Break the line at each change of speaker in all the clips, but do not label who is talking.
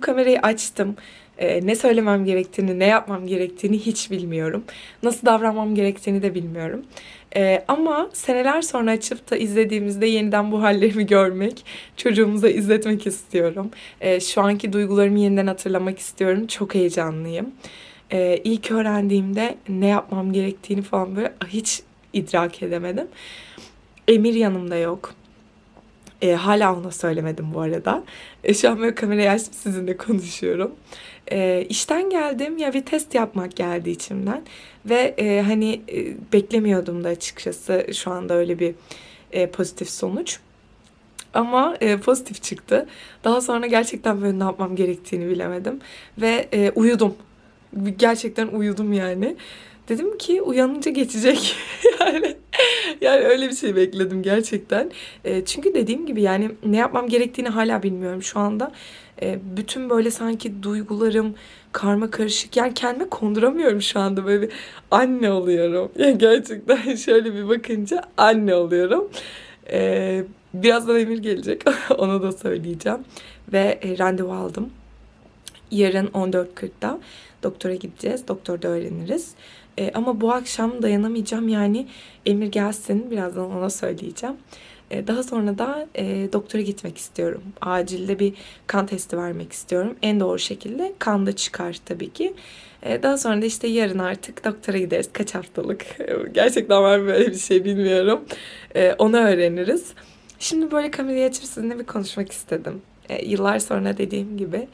Bu kamerayı açtım. Ee, ne söylemem gerektiğini, ne yapmam gerektiğini hiç bilmiyorum. Nasıl davranmam gerektiğini de bilmiyorum. Ee, ama seneler sonra açıp da izlediğimizde yeniden bu hallerimi görmek, çocuğumuza izletmek istiyorum. Ee, şu anki duygularımı yeniden hatırlamak istiyorum. Çok heyecanlıyım. Ee, ilk öğrendiğimde ne yapmam gerektiğini falan böyle hiç idrak edemedim. Emir yanımda yok. E, hala ona söylemedim bu arada. E, şu an böyle kamerayı açtım sizinle konuşuyorum. E, işten geldim ya bir test yapmak geldi içimden. Ve e, hani e, beklemiyordum da açıkçası şu anda öyle bir e, pozitif sonuç. Ama e, pozitif çıktı. Daha sonra gerçekten böyle ne yapmam gerektiğini bilemedim. Ve e, uyudum. Gerçekten uyudum yani. Dedim ki uyanınca geçecek. yani yani öyle bir şey bekledim gerçekten. E, çünkü dediğim gibi yani ne yapmam gerektiğini hala bilmiyorum şu anda. E, bütün böyle sanki duygularım karma karışık. Yani kendime konduramıyorum şu anda böyle bir anne oluyorum. Yani gerçekten şöyle bir bakınca anne oluyorum. E, birazdan Emir gelecek. Ona da söyleyeceğim. Ve e, randevu aldım. Yarın 14.40'da doktora gideceğiz. Doktorda öğreniriz. E, ama bu akşam dayanamayacağım yani Emir gelsin birazdan ona söyleyeceğim. E, daha sonra da e, doktora gitmek istiyorum. Acilde bir kan testi vermek istiyorum. En doğru şekilde kan da çıkar tabii ki. E, daha sonra da işte yarın artık doktora gideriz. Kaç haftalık? Gerçekten ben böyle bir şey bilmiyorum. E, onu öğreniriz. Şimdi böyle kamerayı açıp sizinle bir konuşmak istedim. E, yıllar sonra dediğim gibi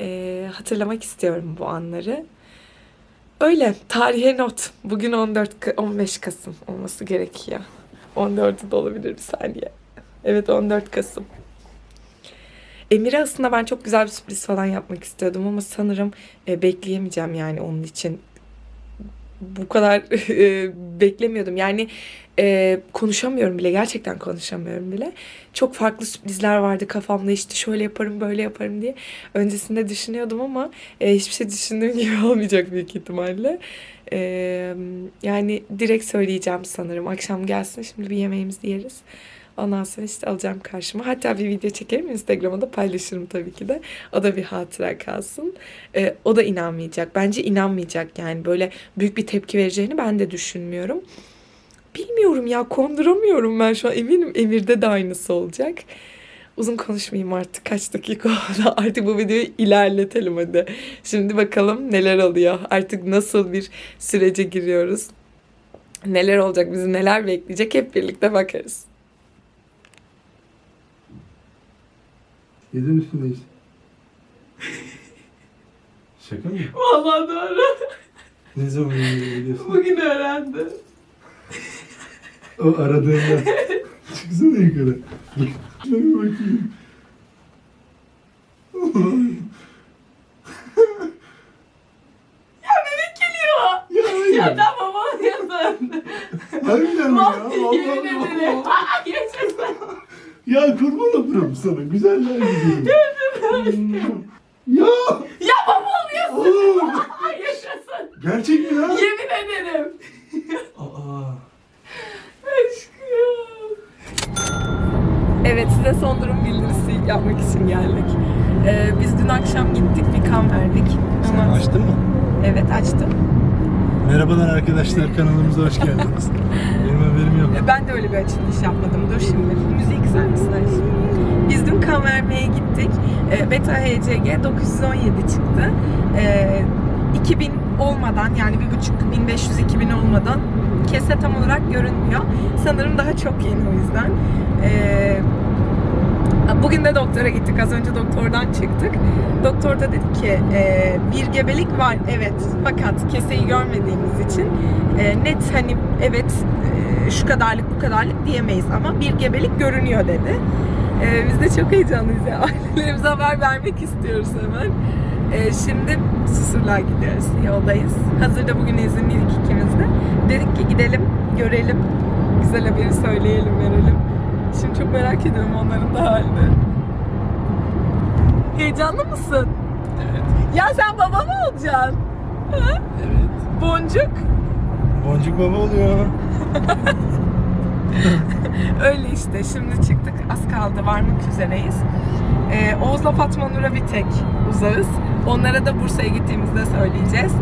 e, hatırlamak istiyorum bu anları. Öyle tarihe not. Bugün 14 Ka- 15 Kasım olması gerekiyor. 14'ü de olabilir bir saniye. Evet 14 Kasım. Emir'e aslında ben çok güzel bir sürpriz falan yapmak istiyordum ama sanırım e, bekleyemeyeceğim yani onun için. Bu kadar e, beklemiyordum. Yani e, konuşamıyorum bile. Gerçekten konuşamıyorum bile. Çok farklı sürprizler vardı kafamda işte şöyle yaparım böyle yaparım diye. Öncesinde düşünüyordum ama e, hiçbir şey düşündüğüm gibi olmayacak büyük ihtimalle. E, yani direkt söyleyeceğim sanırım. Akşam gelsin şimdi bir yemeğimizi yeriz. Ondan sonra işte alacağım karşıma. Hatta bir video çekerim Instagram'a da paylaşırım tabii ki de. O da bir hatıra kalsın. E, o da inanmayacak. Bence inanmayacak yani böyle büyük bir tepki vereceğini ben de düşünmüyorum. Bilmiyorum ya konduramıyorum ben şu an eminim Emir'de de aynısı olacak. Uzun konuşmayayım artık kaç dakika oldu artık bu videoyu ilerletelim hadi. Şimdi bakalım neler oluyor artık nasıl bir sürece giriyoruz. Neler olacak bizi neler bekleyecek hep birlikte bakarız.
Yedin üstündeyiz. Şaka mı?
Vallahi doğru.
Ne zaman biliyorsun?
Bugün öğrendim.
O aradığında. Çıksana yukarı. Dur. Bir bakayım.
Bebek geliyor.
ya hayır.
Ya tamam oluyorsun.
Harbiden mi ya? Allah
Yemin ederim.
Allah.
Yaşasın.
Ya kurban olurum sana. Güzeller güzelim. ya.
Ya baba oluyorsun.
Oğlum.
Yaşasın.
Gerçek mi lan?
Yemin ederim.
Aa.
Aşkım. Evet size son durum bildirisi yapmak için geldik. Ee, biz dün akşam gittik bir kan verdik. Ama
Açtın mı?
evet açtım.
Merhabalar arkadaşlar kanalımıza hoş geldiniz. Benim haberim yok.
Ben de öyle bir açılış yapmadım. Dur şimdi. Müziği mısın Ayşe? Biz dün kan vermeye gittik. Ee, Beta HCG 917 çıktı. Ee, 2000 olmadan yani 1500-2000 olmadan kese tam olarak görünmüyor. Sanırım daha çok yeni o yüzden. Ee, Bugün de doktora gittik. Az önce doktordan çıktık. Doktor da dedi ki e, bir gebelik var evet fakat keseyi görmediğimiz için e, net hani evet e, şu kadarlık bu kadarlık diyemeyiz ama bir gebelik görünüyor dedi. E, biz de çok heyecanlıyız ya. Ailelerimize haber vermek istiyoruz hemen. E, şimdi Susurluğa gidiyoruz. Yoldayız. Hazırda bugün izinliydik ikimiz de. Dedik ki gidelim, görelim. Güzel haberi söyleyelim, verelim. Şimdi çok merak ediyorum onların da halini. Heyecanlı mısın?
Evet.
Ya sen baba mı olacaksın? Ha?
Evet.
Boncuk.
Boncuk baba oluyor.
Öyle işte. Şimdi çıktık. Az kaldı. Varmak üzereyiz. Ee, Oğuz'la Fatma Nur'a bir tek uzağız. Onlara da Bursa'ya gittiğimizde söyleyeceğiz.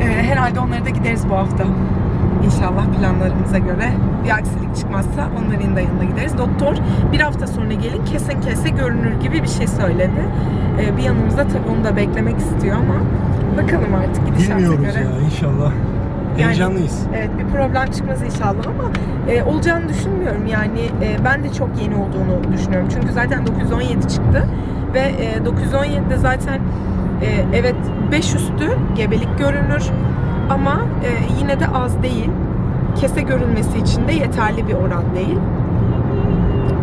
Ee, herhalde onlara da gideriz bu hafta. İnşallah planlarımıza göre bir aksilik çıkmazsa onların da yanına gideriz. Doktor bir hafta sonra gelin kesin kese görünür gibi bir şey söyledi. Ee, bir yanımızda tabii onu da beklemek istiyor ama bakalım artık gidişata
Bilmiyoruz
göre.
ya inşallah.
Yani-
Heyecanlıyız.
Evet bir problem çıkmaz inşallah ama e, olacağını düşünmüyorum. Yani e, ben de çok yeni olduğunu düşünüyorum. Çünkü zaten 917 çıktı ve e, 917'de zaten e, evet 5 üstü gebelik görünür ama e, yine de az değil. Kese görülmesi için de yeterli bir oran değil.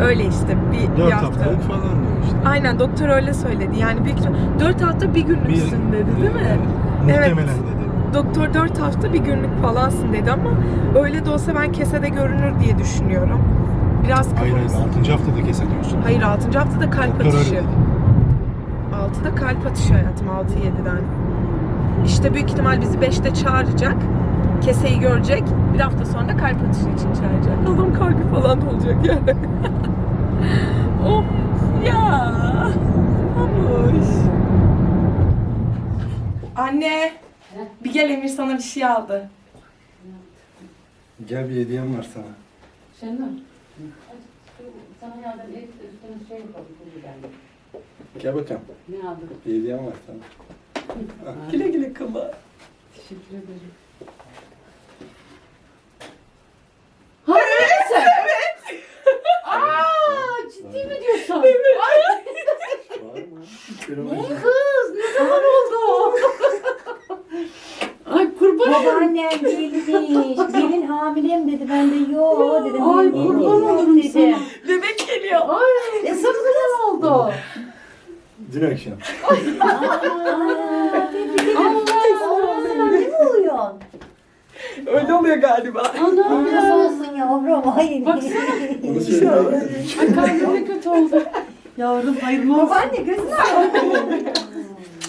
Öyle işte bir,
4
bir hafta.
haftalık falan diyor işte.
Aynen doktor öyle söyledi. Yani büyük 4 hafta bir günlüksün dedi değil mi?
Evet, Muhtemelen dedi.
Doktor 4 hafta bir günlük falansın dedi ama öyle de olsa ben kesede görünür diye düşünüyorum. Biraz
Hayır hayır
kafamız...
6. haftada kes ediyorsun.
Hayır 6. haftada kalp
Doktor öyle
atışı.
dedi.
6'da kalp atışı hayatım 6-7'den. İşte büyük ihtimal bizi 5'te çağıracak. Keseyi görecek. Bir hafta sonra da kalp atışı için çağıracak. Adam kalbi falan olacak yani. of ya. Hamuş. Anne. Bir gel Emir sana bir şey aldı.
Gel bir hediyem var sana.
Şenol. Sana yardım et, üstüne şey yapalım. geldi.
Gel bakalım.
Ne aldın?
Bir hediyem var sana.
Güle güle kullan.
Teşekkür ederim. Ha evet sen. Evet. Aa ciddi mi diyorsun? Evet.
Var mı?
Kız ne zaman oldu? Ay kurban olayım.
Babaannem gelmiş. Gelin hamilem dedi. Ben de yo dedim.
Ay,
"Gelin
kurban
yok,"
olurum sana.
Bebek geliyor.
Ay ne zaman oldu?
Dün akşam.
Ne mi oluyorsun?
Öyle oluyor galiba.
Nasıl olsun yavrum? Ay.
Onu söyleyeyim.
Ay kalbim ne kötü oldu.
Yavrum hayırlı olsun. Babaanne gözünü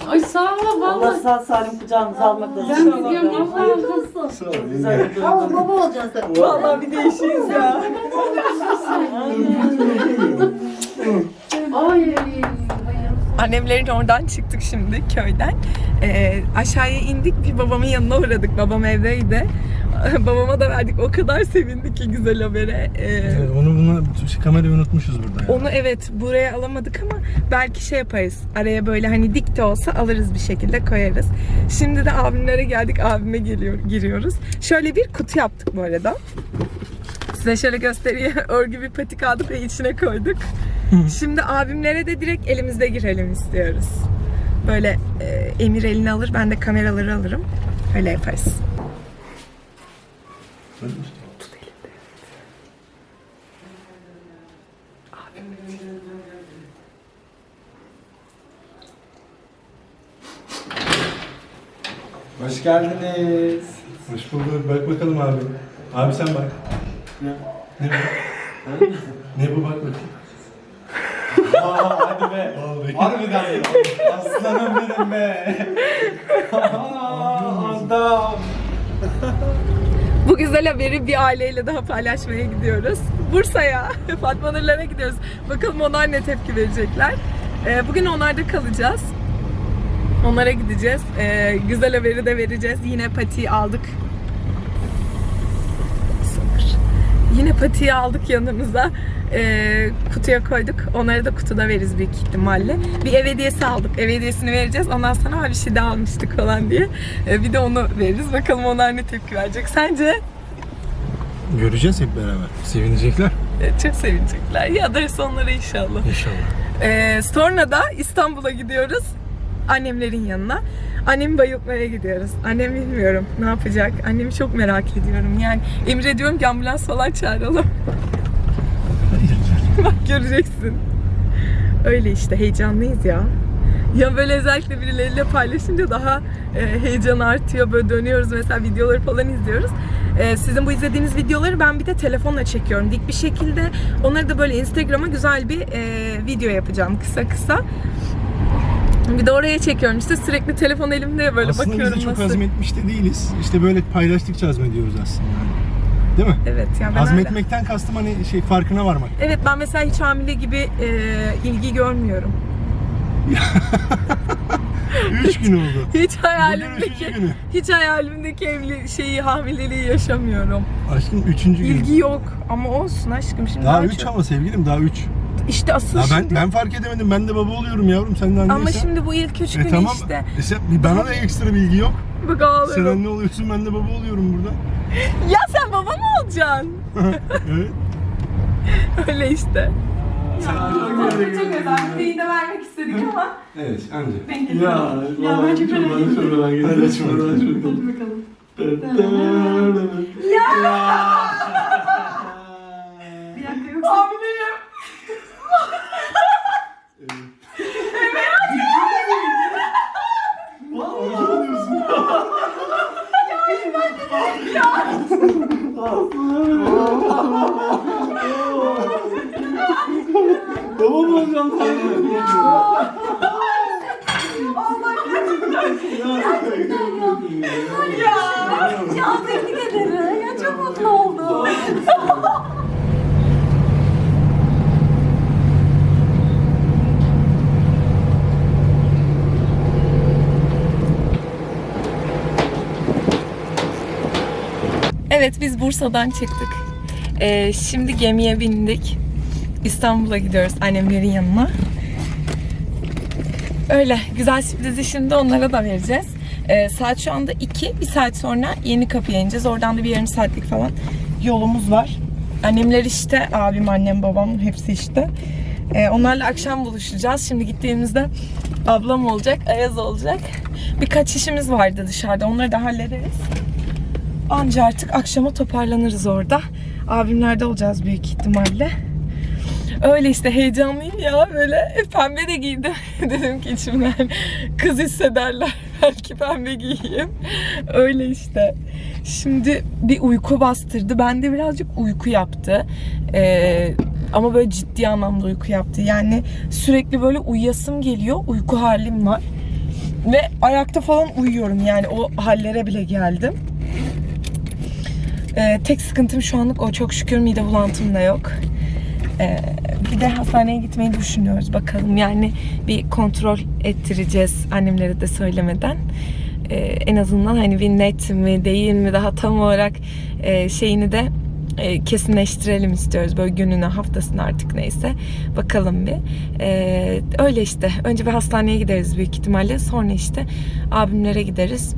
Ay sağ ol
Allah
vallahi.
sağ salim kucağınıza almak
Ben
nasip
gidiyorum Allah
Hayırlı olsun.
Sağ ol. Yenge.
duygu.
baba olacaksın sen.
Vallahi bir değişiyiz ya.
Ay.
Annemlerin oradan çıktık şimdi köyden. Ee, aşağıya indik bir babamın yanına uğradık. Babam evdeydi. Babama da verdik. O kadar sevindi ki güzel habere. Ee,
Evet, onu buna şu kamerayı unutmuşuz burada ya.
Onu evet buraya alamadık ama belki şey yaparız. Araya böyle hani dik de olsa alırız bir şekilde koyarız. Şimdi de abimlere geldik. Abime geliyor, giriyoruz. Şöyle bir kutu yaptık bu arada. Size şöyle göstereyim. Örgü bir patik aldık ve içine koyduk. Şimdi abimlere de direkt elimizde girelim istiyoruz. Böyle e, Emir elini alır, ben de kameraları alırım. Öyle yaparız.
Hoş geldiniz.
Hoş bulduk. Bak bakalım abi. Abi sen bak.
Ne?
Ne bu? ne bu bak bakayım.
Aa, hadi be.
Vallahi.
Harbiden mi? Aslanım benim be. Aa, Adam.
Bu güzel haberi bir aileyle daha paylaşmaya gidiyoruz. Bursa'ya, Fatma Nurlar'a gidiyoruz. Bakalım onlar ne tepki verecekler. Ee, bugün onlarda kalacağız. Onlara gideceğiz. Ee, güzel haberi de vereceğiz. Yine patiyi aldık. Sabır. Yine patiyi aldık yanımıza. Ee, kutuya koyduk. Onları da kutuda veririz büyük ihtimalle. Bir ev hediyesi aldık. Ev hediyesini vereceğiz. Ondan sonra "Aa, bir şey daha almıştık falan diye. Ee, bir de onu veririz. Bakalım onlar ne tepki verecek. Sence?
Göreceğiz hep beraber. Sevinecekler.
Evet, Çok sevinecekler. Ya darısı onlara inşallah.
İnşallah.
Ee, sonra da İstanbul'a gidiyoruz. Annemlerin yanına. Annemi bayıltmaya gidiyoruz. Annem bilmiyorum ne yapacak. Annemi çok merak ediyorum. Yani Emre diyorum ki ambulans falan çağıralım. Bak göreceksin. Öyle işte heyecanlıyız ya. Ya böyle özellikle birileriyle paylaşınca daha e, heyecan artıyor. Böyle dönüyoruz mesela videoları falan izliyoruz. E, sizin bu izlediğiniz videoları ben bir de telefonla çekiyorum. Dik bir şekilde onları da böyle Instagram'a güzel bir e, video yapacağım kısa kısa. Bir de oraya çekiyorum işte sürekli telefon elimde böyle
aslında
bakıyorum
biz de çok
nasıl.
azmetmiş de değiliz. İşte böyle paylaştıkça azmediyoruz aslında. Değil mi?
Evet yani ben
Hazmetmekten kastım hani şey farkına varmak.
Evet ben mesela hiç hamile gibi e, ilgi görmüyorum.
Üç gün oldu.
Hiç hayalimdeki hiç hayalimdeki evli şeyi hamileliği yaşamıyorum.
Aşkım üçüncü gün.
İlgi yok ama olsun aşkım şimdi
Daha
daha
üç
çok-
ama sevgilim daha üç.
İşte asıl
Ya ben
şimdi
ben fark edemedim. Ben de baba oluyorum yavrum. Sen de anneysen.
ama şimdi bu ilk üç
E
günü
tamam.
işte.
E sen, bana da ekstra bilgi yok.
Bak
Sen
ağlıyorum.
anne oluyorsun ben de baba oluyorum burada.
Ya sen baba mı olacaksın?
Evet.
Öyle işte. çok özel bir de vermek istedik ama
Evet anca.
denk
Ya, ya ben çok merak ediyorum. Ben gidelim. Hadi bakalım.
Hamileyim.
Babam olacağım
Ya tebrik ederim. Ya. Çok mutlu
Evet biz Bursa'dan çıktık. Ee, şimdi gemiye bindik. İstanbul'a gidiyoruz annemlerin yanına. Öyle güzel sürprizi şimdi onlara da vereceğiz. Ee, saat şu anda 2. Bir saat sonra yeni kapıya ineceğiz. Oradan da bir yarım saatlik falan yolumuz var. Annemler işte, abim, annem, babam hepsi işte. Ee, onlarla akşam buluşacağız. Şimdi gittiğimizde ablam olacak, Ayaz olacak. Birkaç işimiz vardı dışarıda. Onları da hallederiz. Anca artık akşama toparlanırız orada. Abimlerde olacağız büyük ihtimalle. Öyle işte heyecanlıyım ya böyle pembe de giydim. Dedim ki içimden kız hissederler belki pembe giyeyim. Öyle işte. Şimdi bir uyku bastırdı. Bende birazcık uyku yaptı. Ee, ama böyle ciddi anlamda uyku yaptı. Yani sürekli böyle uyuyasım geliyor. Uyku halim var. Ve ayakta falan uyuyorum yani o hallere bile geldim. Ee, tek sıkıntım şu anlık o. Çok şükür mide bulantım da yok. Ee, bir de hastaneye gitmeyi düşünüyoruz bakalım. Yani bir kontrol ettireceğiz annemlere de söylemeden. Ee, en azından hani bir net mi değil mi daha tam olarak e, şeyini de e, kesinleştirelim istiyoruz. Böyle gününü haftasını artık neyse. Bakalım bir. Ee, öyle işte. Önce bir hastaneye gideriz büyük ihtimalle. Sonra işte abimlere gideriz.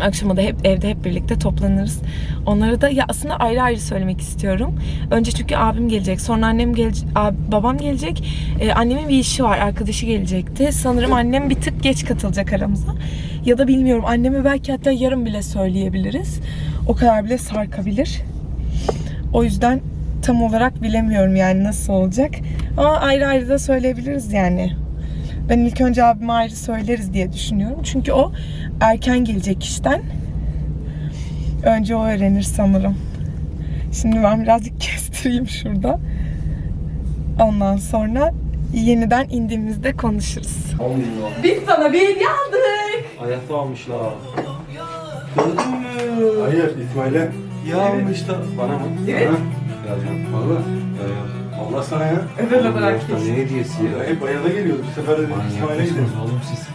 Akşama da hep evde hep birlikte toplanırız. Onlara da ya aslında ayrı ayrı söylemek istiyorum. Önce çünkü abim gelecek, sonra annem gelecek, babam gelecek. Ee, annemin bir işi var, arkadaşı gelecekti. Sanırım annem bir tık geç katılacak aramıza. Ya da bilmiyorum anneme belki hatta yarın bile söyleyebiliriz. O kadar bile sarkabilir. O yüzden tam olarak bilemiyorum yani nasıl olacak. Ama ayrı ayrı da söyleyebiliriz yani. Ben ilk önce abime ayrı söyleriz diye düşünüyorum. Çünkü o erken gelecek işten. Önce o öğrenir sanırım. Şimdi ben birazcık kestireyim şurada. Ondan sonra yeniden indiğimizde konuşuruz.
Allah.
Biz sana bir hediye aldık.
Ayakta almışlar. Gördün mü?
Hayır İsmail'e.
Ya almışlar. Bana mı?
Evet.
Geleceğim. Valla.
Allah sana ya.
Özel olarak.
Ne hediyesi ya?
Hep Ayaz'a geliyordu. Bir sefer de İsmail'e gidiyoruz.
oğlum siz.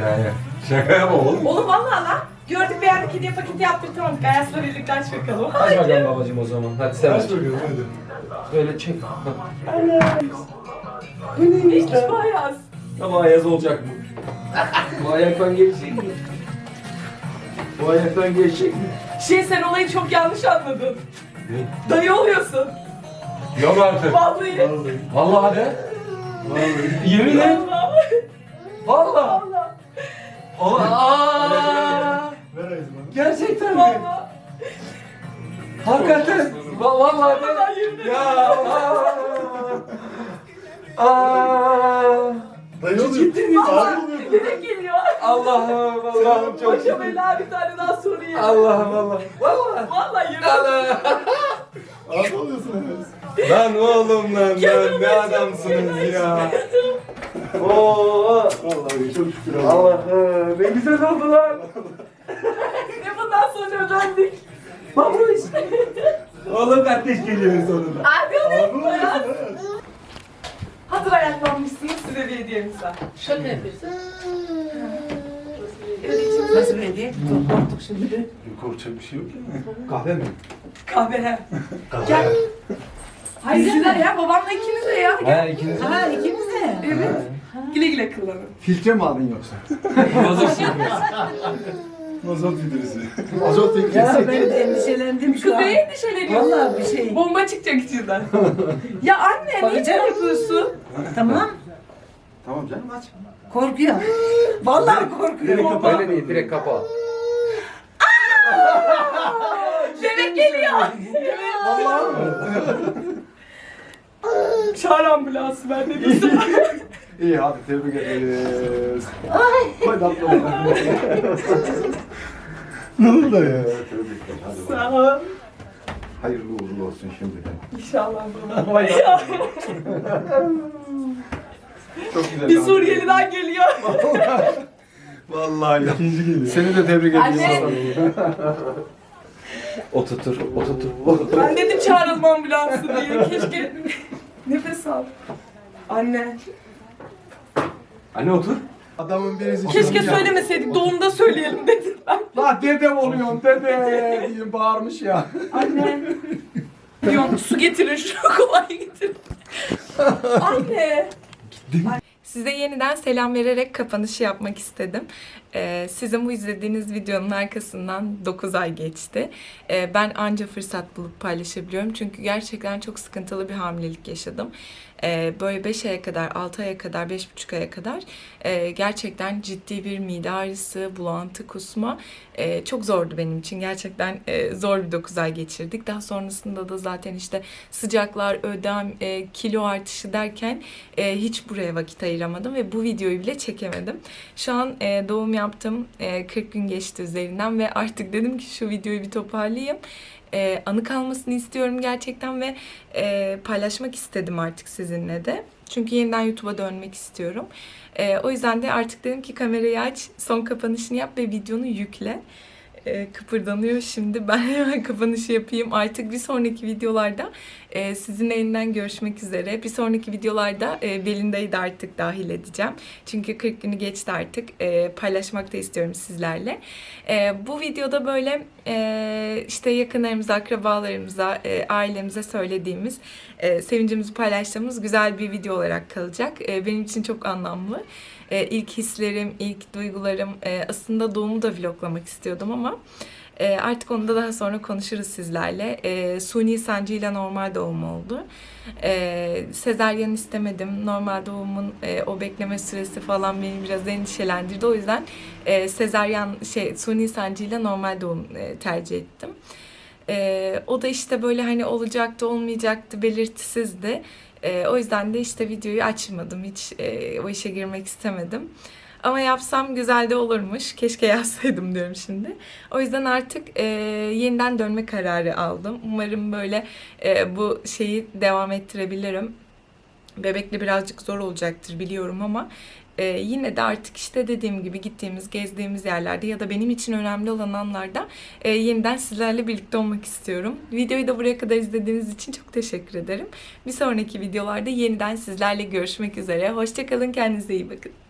Ya ya. Şaka yapma oğlum.
Oğlum vallahi lan. Gördük beğendik hediye paketi yaptırtamadık. Ayasla birlikte aç bakalım.
Hadi bakalım babacım o zaman. Hadi sen aç.
Kaç bakıyorum hadi.
Böyle çek.
Bu neymiş bu Ayaz?
Ama Ayaz olacak mı? Bu ayaktan geçecek mi? Bu ayaktan geçecek mi?
Şey sen olayı çok yanlış anladın.
Ne?
Dayı oluyorsun.
Yok artık.
Vallahi.
Vallahi.
Vallahi de. Yemin et.
Vallahi.
Vallahi.
Vallahi.
Aa! Gerçekten mi?
Vallahi.
Hakikaten. Va- Vallahi de.
Vallahi.
Ya. Aa. Aa. Ciddi misin?
Vallahi bebek geliyor.
Allah'ım Allah'ım çok
Başa
şükür.
bela bir tane daha sorayım.
Allah'ım Allah'ım. Vallahi.
Vallahi yemin
Allah.
Ayaz.
Lan oğlum lan lan ne adamsınız ya. Oo.
Vallahi çok şükür Allah.
Allah'ım ne güzel oldu lan.
Ne bundan sonra öğrendik.
Babuş. Oğlum kardeş geliyor sonunda.
Hazır ayaklanmışsınız size bir hediyemiz var.
Şaka yapıyorsun.
Nasıl hediye? Çok korktuk şimdi.
Korkacak bir şey yok ya.
Kahve mi?
Kahve he. Gel. Hayır sizler ya babamla ikiniz de ya.
Ha ikiniz.
Ha ikimiz de.
Evet. Güle güle kullanın.
Filtre mi aldın yoksa?
Mazot filtresi. Mazot
Ya
filtresi.
ben de endişelendim şu
Kız
an.
neye endişeleniyorsun?
Vallahi bir şey.
Bomba çıkacak içinden. ya anne niye
Bakacağım.
yapıyorsun?
Tamam.
Tamam canım aç.
Korkuyor. Vallahi korkuyor.
Direkt kapa. Öyle değil direkt kapa.
Bebek geliyor.
Vallahi mı?
Çağır ambulansı ben de bir
İyi hadi tebrik ederiz. Tatlı ol.
Ne oldu ya?
Tebrikler hadi bakalım.
Sağ ol.
Hayırlı uğurlu olsun şimdiden.
İnşallah baba.
Vay Çok güzel.
Bir Suriyeliden geliyor.
Vallahi. Seni de tebrik
Anne.
Oturtur, oturtur, oturtur.
Ben dedim çağıralım ambulansı diye. Keşke nefes al. Anne.
Anne otur. Adamın birisi
Keşke söylemeseydik doğumda söyleyelim dedim ben.
La dedem oluyorsun dede diye bağırmış ya.
Anne. Diyorum su getirin şunu kolay getirin. Anne. Size yeniden selam vererek kapanışı yapmak istedim. Ee, sizin bu izlediğiniz videonun arkasından 9 ay geçti. Ee, ben anca fırsat bulup paylaşabiliyorum. Çünkü gerçekten çok sıkıntılı bir hamilelik yaşadım. Ee, böyle 5 aya kadar, 6 aya kadar, 5,5 aya kadar e, gerçekten ciddi bir mide ağrısı, bulantı, kusma e, çok zordu benim için. Gerçekten e, zor bir 9 ay geçirdik. Daha sonrasında da zaten işte sıcaklar, ödem, kilo artışı derken hiç buraya vakit ayıramadım ve bu videoyu bile çekemedim. Şu an doğum yaptım. E, 40 gün geçti üzerinden ve artık dedim ki şu videoyu bir toparlayayım. E, anı kalmasını istiyorum gerçekten ve e, paylaşmak istedim artık sizinle de. Çünkü yeniden YouTube'a dönmek istiyorum. E, o yüzden de artık dedim ki kamerayı aç, son kapanışını yap ve videonu yükle. E, kıpırdanıyor şimdi. Ben hemen kapanışı yapayım. Artık bir sonraki videolarda e, sizinle yeniden görüşmek üzere. Bir sonraki videolarda e, Belinde'yi de artık dahil edeceğim. Çünkü 40 günü geçti artık. E, paylaşmak da istiyorum sizlerle. E, bu videoda böyle e, işte yakınlarımıza, akrabalarımıza, e, ailemize söylediğimiz, e, sevincimizi paylaştığımız güzel bir video olarak kalacak. E, benim için çok anlamlı. E, ilk hislerim, ilk duygularım, e, aslında doğumu da vloglamak istiyordum ama e, artık onu da daha sonra konuşuruz sizlerle. E, suni sancıyla normal doğum oldu. E, sezaryen istemedim. Normal doğumun e, o bekleme süresi falan beni biraz endişelendirdi. O yüzden e, sezaryen şey suni sancıyla normal doğum e, tercih ettim. E, o da işte böyle hani olacaktı olmayacaktı belirtisizdi. E, o yüzden de işte videoyu açmadım. Hiç e, o işe girmek istemedim. Ama yapsam güzel de olurmuş. Keşke yapsaydım diyorum şimdi. O yüzden artık e, yeniden dönme kararı aldım. Umarım böyle e, bu şeyi devam ettirebilirim. Bebekle birazcık zor olacaktır biliyorum ama e, yine de artık işte dediğim gibi gittiğimiz, gezdiğimiz yerlerde ya da benim için önemli olan anlarda e, yeniden sizlerle birlikte olmak istiyorum. Videoyu da buraya kadar izlediğiniz için çok teşekkür ederim. Bir sonraki videolarda yeniden sizlerle görüşmek üzere. Hoşçakalın, kendinize iyi bakın.